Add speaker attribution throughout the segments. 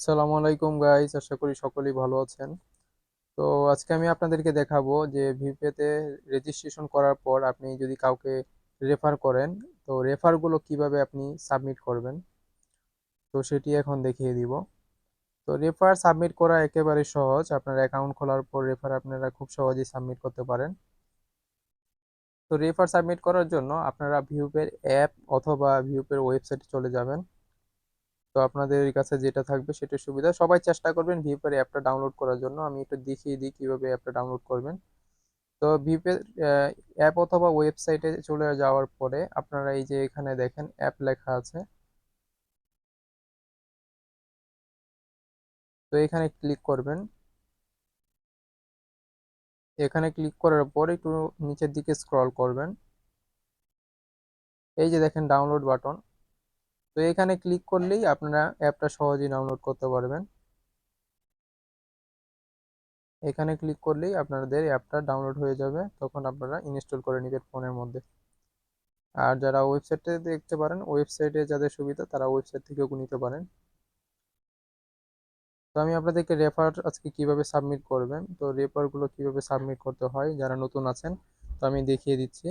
Speaker 1: সালামু আলাইকুম গাইস আশা করি সকলেই ভালো আছেন। তো আজকে আমি আপনাদেরকে দেখাবো যে ভিপেতে রেজিস্ট্রেশন করার পর আপনি যদি কাউকে রেফার করেন, তো রেফারগুলো কীভাবে আপনি সাবমিট করবেন, তো সেটি এখন দেখিয়ে দিব। তো রেফার সাবমিট করা একেবারে সহজ, আপনার অ্যাকাউন্ট খোলার পর রেফার আপনারা খুব সহজেই সাবমিট করতে পারেন। তো রেফার সাবমিট করার জন্য আপনারা ভিউপের অ্যাপ অথবা ভিউপের ওয়েবসাইটে চলে যাবেন। তো আপনাদের কাছে যেটা থাকবে সেটা সুবিধা। সবাই চেষ্টা করবেন ভিপের অ্যাপটা ডাউনলোড করার জন্য। আমি একটু দেখিয়ে দিই কীভাবে অ্যাপটা ডাউনলোড করবেন। তো ভিপের অ্যাপ অথবা ওয়েবসাইটে চলে যাওয়ার পরে আপনারা এই যে এখানে দেখেন অ্যাপ লেখা আছে। তো এখানে ক্লিক করবেন। এখানে ক্লিক করার পর একটু নিচের দিকে স্ক্রল করবেন। এই যে দেখেন ডাউনলোড বাটন তো এখানে ক্লিক করলেই আপনারা অ্যাপটা সহজেই ডাউনলোড করতে পারবেন। এখানে ক্লিক করলেই আপনাদের অ্যাপটা ডাউনলোড হয়ে যাবে, তখন আপনারা ইনস্টল করে নেবেন ফোনের মধ্যে। আর যারা ওয়েবসাইটে দেখতে পারেন ওয়েবসাইটে যাদের সুবিধা, তারা ওয়েবসাইট থেকেও নিতে পারেন। তো আমি আপনাদেরকে রেফার আজকে কীভাবে সাবমিট করবেন, তো রেফারগুলো কীভাবে সাবমিট করতে হয়, যারা নতুন আছেন, তো আমি দেখিয়ে দিচ্ছি।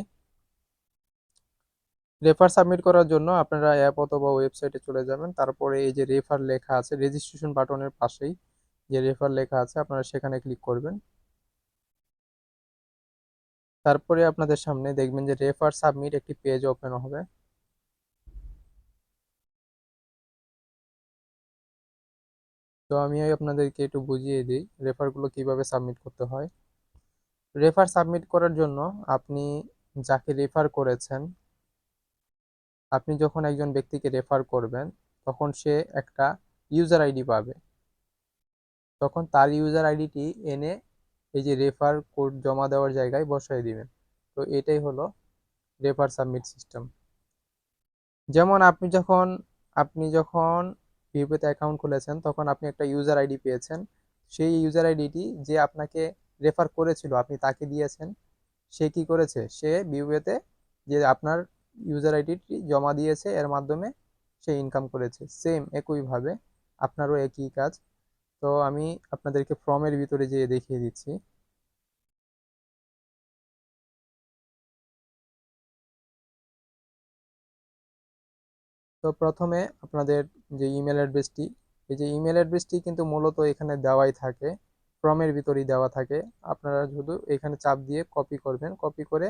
Speaker 1: রেফার সাবমিট করার জন্য আপনারা অ্যাপ অথবা ওয়েবসাইটে চলে যাবেন। তারপরে এই যে রেফার লেখা আছে রেজিস্ট্রেশন বাটনের পাশেই যে রেফার লেখা আছে, আপনারা সেখানে ক্লিক করবেন। তারপরে আপনাদের সামনে দেখবেন যে রেফার সাবমিট একটি পেজ ওপেন হবে। তো আমি আপনাদেরকে একটু বুঝিয়ে দিই রেফারগুলো কীভাবে সাবমিট করতে হয়। রেফার সাবমিট করার জন্য আপনি যাকে রেফার করেছেন আপনি যখন একজন ব্যক্তিকে রেফার করবেন, তখন সে একটা ইউজার আইডি পাবে। তখন তার ইউজার আইডিটি এনে এই যে রেফার কোড জমা দেওয়ার জায়গায় বসাই দিবেন। তো এটাই হলো রেফার সাবমিট সিস্টেম যেমন আপনি যখন আপনি যখন ভিপিতে অ্যাকাউন্ট খুলেছেন, তখন আপনি একটা ইউজার আইডি পেয়েছেন। সেই ইউজার আইডিটি যে আপনাকে রেফার করেছিল, আপনি তাকে দিয়েছেন, সে কি করেছে? সে ভিপিতে যে আপনার ইউজার আইডিটি জমা দিয়েছে, এর মাধ্যমে সে ইনকাম করেছে। সেম একইভাবে আপনারও একই কাজ। তো আমি আপনাদেরকে ফর্মের ভিতরে যেয়ে দেখিয়ে দিচ্ছি। তো প্রথমে আপনাদের যে ইমেল অ্যাড্রেসটি এই যে ইমেল অ্যাড্রেসটি কিন্তু মূলত এখানে দেওয়াই থাকে ফর্মের ভিতরেই দেওয়া থাকে। আপনারা শুধু এখানে চাপ দিয়ে কপি করবেন। কপি করে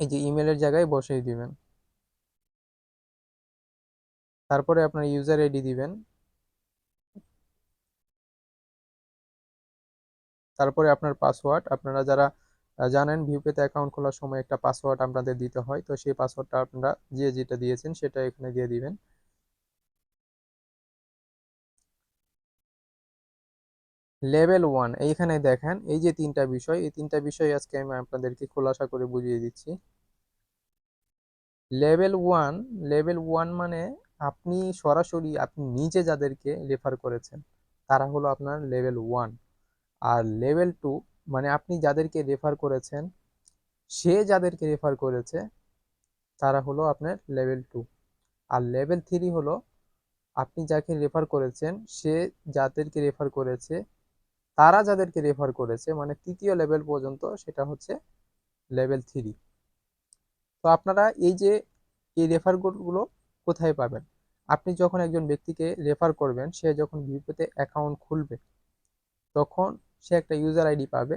Speaker 1: এই যে ইমেলের জায়গায় বসিয়ে দিবেন। তারপরে আপনার ইউজার আইডি দিবেন। তারপরে আপনার পাসওয়ার্ড আপনারা যারা জানেন ভিউপেতে অ্যাকাউন্ট খোলার সময় একটা পাসওয়ার্ড আপনাদের দিতে হয়। তো সেই পাসওয়ার্ডটা আপনারা যে যেটা দিয়েছেন সেটা এখানে দিয়ে দিবেন। লেভেল ওয়ান এইখানে দেখেন, এই যে তিনটা বিষয়, এই তিনটা বিষয় আজকে আমি আপনাদেরকে খোলাসা করে বুঝিয়ে দিচ্ছি। লেভেল ওয়ান লেভেল ওয়ান মানে আপনি সরাসরি, আপনি নিজে যাদেরকে রেফার করেছেন, তারা হলো আপনার লেভেল ওয়ান আর লেভেল টু মানে আপনি যাদেরকে রেফার করেছেন, সে যাদেরকে রেফার করেছে, তারা হলো আপনার লেভেল টু আর লেভেল থ্রি হলো, আপনি যাকে রেফার করেছেন, সে যাদেরকে রেফার করেছে তারা যাদেরকে রেফার করেছে মানে তৃতীয় লেভেল পর্যন্ত সেটা হচ্ছে লেভেল থ্রি তো আপনারা এই যে, এই রেফারগুলো কোথায় পাবেন? আপনি যখন একজন ব্যক্তিকে রেফার করবেন, সে যখন ভিপিতে অ্যাকাউন্ট খুলবে, তখন সে একটা ইউজার আইডি পাবে।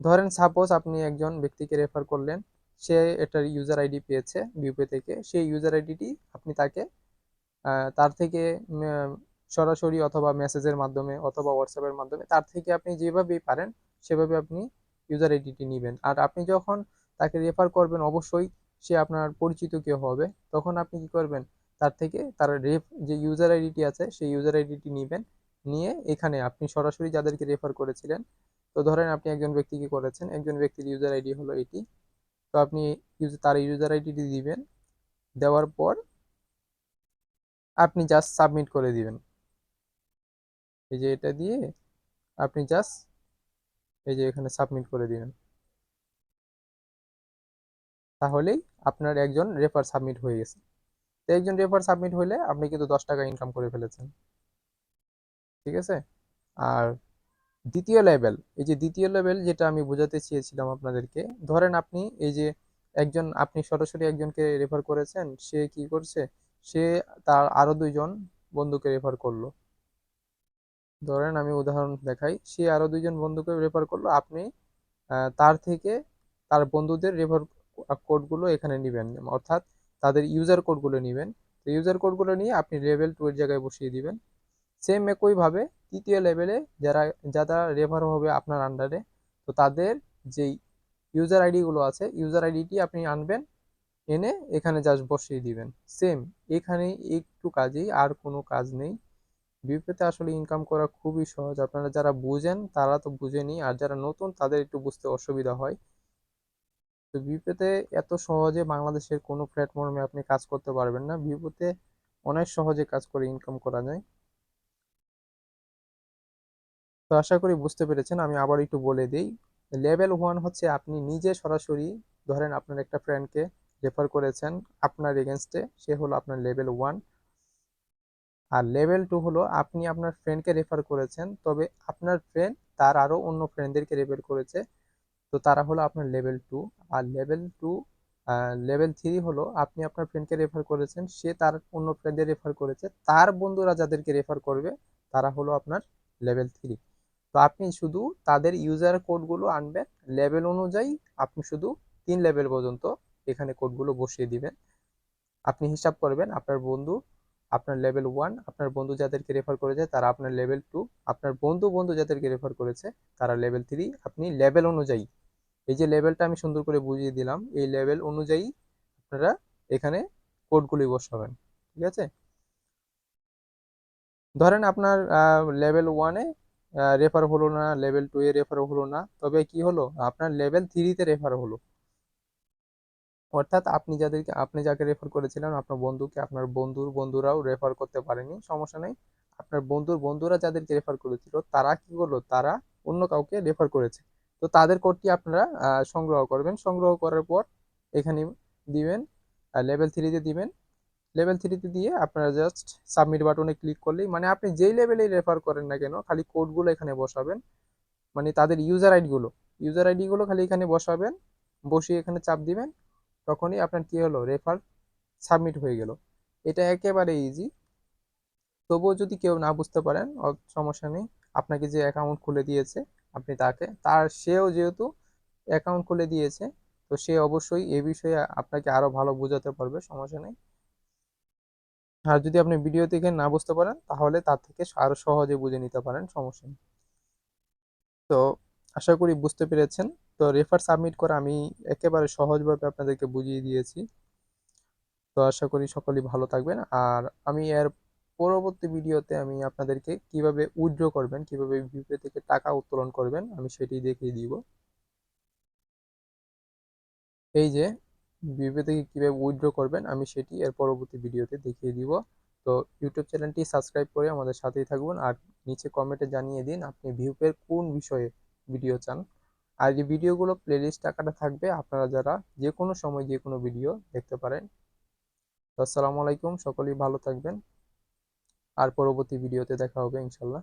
Speaker 1: ধরেন সাপোজ আপনি একজন ব্যক্তিকে রেফার করলেন, সে একটা ইউজার আইডি পেয়েছে ভিউপে থেকে, সেই ইউজার আইডিটি আপনি তাকে তার থেকে সরাসরি অথবা মেসেজের মাধ্যমে অথবা হোয়াটসঅ্যাপের মাধ্যমে, তার থেকে আপনি যেভাবেই পারেন, সেভাবে আপনি ইউজার আইডিটি নেবেন। আর আপনি যখন তাকে রেফার করবেন, অবশ্যই সে আপনার পরিচিত কেউ হবে। তখন আপনি কি করবেন, তার থেকে তার রেফ যে ইউজার আইডিটি আছে, সেই ইউজার আইডিটি নেবেন। নিয়ে এখানে আপনি সরাসরি যাদেরকে রেফার করেছিলেন, তো ধরেন আপনি একজন ব্যক্তিকে করেছেন, একজন ব্যক্তির ইউজার আইডি হলো এটি। তো আপনি তার ইউজার আইডিটি দিবেন। দেওয়ার পর আপনি জাস্ট সাবমিট করে দিবেন। এই যে এটা দিয়ে আপনি জাস্ট এই যে এখানে সাবমিট করে দিবেন। তাহলেই আপনার একজন রেফার সাবমিট হয়ে গেছে। তো একজন রেফার সাবমিট হইলে আপনি কিন্তু দশ টাকা ইনকাম করে ফেলেছেন। ঠিক আছে? আর দ্বিতীয় লেভেল এই যে দ্বিতীয় লেভেল যেটা আমি বোঝাতে চেয়েছিলাম আপনাদেরকে, ধরেন আপনি এই যে একজন, আপনি সরাসরি একজনকে রেফার করেছেন, সে কি করছে? সে তার আরও দুইজন বন্ধুকে রেফার করল। ধরেন আমি উদাহরণ দেখাই, সে আরও দুইজন বন্ধুকে রেফার করল, আপনি তার থেকে তার বন্ধুদের রেফার কোডগুলো এখানে নেবেন, অর্থাৎ তাদের ইউজার কোডগুলো নেবেন। তো ইউজার কোডগুলো নিয়ে আপনি লেভেল টু এর জায়গায় বসিয়ে দিবেন। সেম একইভাবে তৃতীয় লেভেলে যারা যারা রেফার হবে আপনার আন্ডারে তো তাদের যেই ইউজার আইডিগুলো আছে ইউজার আইডিটি আপনি আনবেন, এনে এখানে জাস্ট বসিয়ে দিবেন। সেম এখানে একটু কাজেই আর কোনো কাজ নেই। বিউপিতে আসলে ইনকাম করা খুবই সহজ। আপনারা যারা বুঝেন, তারা তো বুঝেনি, আর যারা নতুন, তাদের একটু বুঝতে অসুবিধা হয়। তো বিউপিতে এত সহজে বাংলাদেশের কোনো প্ল্যাটফর্মে আপনি কাজ করতে পারবেন না। বিউপিতে অনেক সহজে কাজ করে ইনকাম করা যায়। তো আশা করি বুঝতে পেরেছেন, আমি আবার একটু বলে দিই। লেভেল ওয়ান হচ্ছে আপনি নিজে সরাসরি, ধরেন আপনার একটা ফ্রেন্ডকে রেফার করেছেন আপনার এগেনস্টে সে হলো আপনার লেভেল ওয়ান আর লেভেল টু হলো আপনি আপনার ফ্রেন্ডকে রেফার করেছেন, তবে আপনার ফ্রেন্ড তার আরও অন্য ফ্রেন্ডদেরকে রেফার করেছে। তো তারা হলো আপনার লেভেল টু আর লেভেল টু লেভেল থ্রি হলো আপনি আপনার ফ্রেন্ডকে রেফার করেছেন, সে তার অন্য ফ্রেন্ডদের রেফার করেছে। তার বন্ধুরা যাদেরকে রেফার করবে, তারা হলো আপনার লেভেল থ্রি তো আপনি শুধু তাদের ইউজার কোডগুলো আনবেন লেভেল অনুযায়ী আপনি শুধু তিন লেভেল পর্যন্ত এখানে কোডগুলো বসিয়ে দিবেন। আপনি হিসাব করবেন আপনার বন্ধু আপনার লেভেল ওয়ান আপনার বন্ধু যাদেরকে রেফার করেছে, তারা আপনার লেভেল টু আপনার বন্ধু বন্ধু যাদেরকে রেফার করেছে, তারা লেভেল থ্রি আপনি লেভেল অনুযায়ী। এই যে লেভেলটা আমি সুন্দর করে বুঝিয়ে দিলাম, এই লেভেল অনুযায়ী আপনারা এখানে কোডগুলি বসাবেন, ঠিক আছে? ধরেন আপনার লেভেল ওয়ানে রেফার হলো না লেভেল টু এ রেফার হলো না, তবে কি হলো? আপনার লেভেল থ্রিতে রেফার হলো। অর্থাৎ আপনি যাদেরকে, আপনি যাকে রেফার করেছিলেন, আপনার বন্ধুকে, আপনার বন্ধুর বন্ধুরাও রেফার করতে পারেনি, সমস্যা নেই। আপনার বন্ধুর বন্ধুরা যাদেরকে রেফার করেছিল, তারা কি করল? তারা অন্য কাউকে রেফার করেছে। তো তাদের কোডটি আপনারা সংগ্রহ করবেন। সংগ্রহ করার পর এখানে দিবেন লেভেল থ্রিতে দিবেন। লেভেল থ্রিতে দিয়ে আপনারা জাস্ট সাবমিট বাটনে ক্লিক করলেই মানে আপনি যেই লেভেলেই রেফার করেন না কেন, খালি কোডগুলো এখানে বসাবেন। মানে তাদের ইউজার আইডিগুলো ইউজার আইডিগুলো খালি এখানে বসাবেন, বসিয়ে এখানে চাপ দিবেন। তখনই আপনার কি হলো? রেফার সাবমিট হয়ে গেল। এটা একেবারে ইজি তবুও যদি কেউ না বুঝতে পারেন সমস্যা নেই। আপনাকে যে অ্যাকাউন্ট খুলে দিয়েছে, আপনি তাকে, তার সেও যেহেতু অ্যাকাউন্ট খুলে দিয়েছে, তো সে অবশ্যই এ বিষয়ে আপনাকে আরও ভালো বোঝাতে পারবে, সমস্যা নেই। আর যদি আপনি ভিডিও থেকে না বুঝতে পারেন, তাহলে তার থেকে আরও সহজে বুঝে নিতে পারেন, সমস্যা নেই। তো আশা করি বুঝতে পেরেছেন। তো রেফার সাবমিট করা আমি একেবারে সহজভাবে আপনাদেরকে বুঝিয়ে দিয়েছি। তো আশা করি সকলেই ভালো থাকবেন। আর আমি এর পরবর্তী ভিডিওতে আমি আপনাদেরকে কীভাবে উইথড্র করবেন, কীভাবে ভিপে থেকে টাকা উত্তোলন করবেন, আমি সেটি দেখিয়ে দিব। এই যে ভিপে থেকে কীভাবে উইথড্র করবেন, আমি সেটি এর পরবর্তী ভিডিওতে দেখিয়ে দিব। তো ইউটিউব চ্যানেলটি সাবস্ক্রাইব করে আমাদের সাথেই থাকবেন। আর নিচে কমেন্টে জানিয়ে দিন আপনি ভিউপের কোন বিষয়ে ভিডিও চান। আর এই ভিডিওগুলো প্লেলিস্ট আকারে থাকবে, আপনারা যারা যে কোনো সময় যে কোনো ভিডিও দেখতে পারেন। আসসালামু আলাইকুম, সকলেই ভালো থাকবেন। আর পরবর্তী ভিডিওতে দেখা হবে, ইনশাল্লাহ।